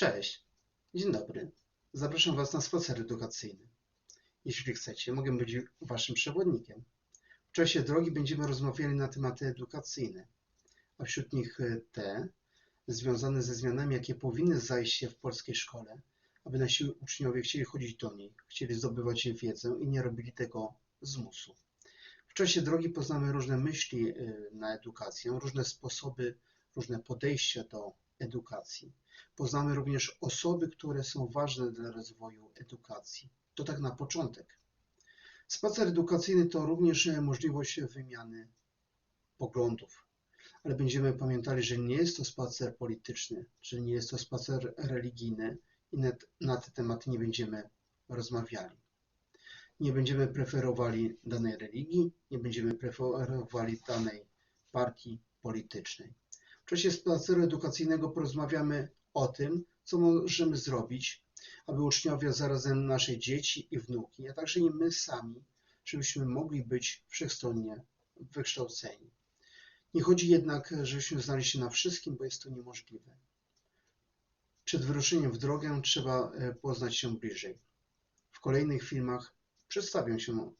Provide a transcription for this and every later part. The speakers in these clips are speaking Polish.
Cześć, dzień dobry. Zapraszam Was na spacer edukacyjny. Jeśli chcecie, mogę być Waszym przewodnikiem. W czasie drogi będziemy rozmawiali na tematy edukacyjne, a wśród nich e, te związane ze zmianami, jakie powinny zajść się w polskiej szkole, aby nasi uczniowie chcieli chodzić do niej, chcieli zdobywać wiedzę i nie robili tego z musu. W czasie drogi poznamy różne myśli e, na edukację, różne sposoby, różne podejścia do edukacji. Poznamy również osoby, które są ważne dla rozwoju edukacji. To tak na początek. Spacer edukacyjny to również możliwość wymiany poglądów, ale będziemy pamiętali, że nie jest to spacer polityczny, czy nie jest to spacer religijny i na te tematy nie będziemy rozmawiali. Nie będziemy preferowali danej religii, nie będziemy preferowali danej partii politycznej. W czasie spaceru edukacyjnego porozmawiamy o tym, co możemy zrobić, aby uczniowie, zarazem nasze dzieci i wnuki, a także i my sami, żebyśmy mogli być wszechstronnie wykształceni. Nie chodzi jednak, żebyśmy znali się na wszystkim, bo jest to niemożliwe. Przed wyruszeniem w drogę trzeba e, poznać się bliżej. W kolejnych filmach przedstawię się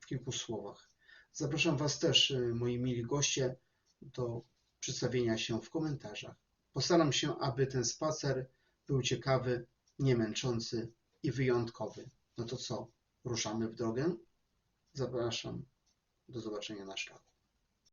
w kilku słowach. Zapraszam Was też, e, moi mili goście, do przedstawienia się w komentarzach. Postaram się, aby ten spacer był ciekawy, niemęczący i wyjątkowy. No to co, ruszamy w drogę? Zapraszam. Do zobaczenia na szlaku.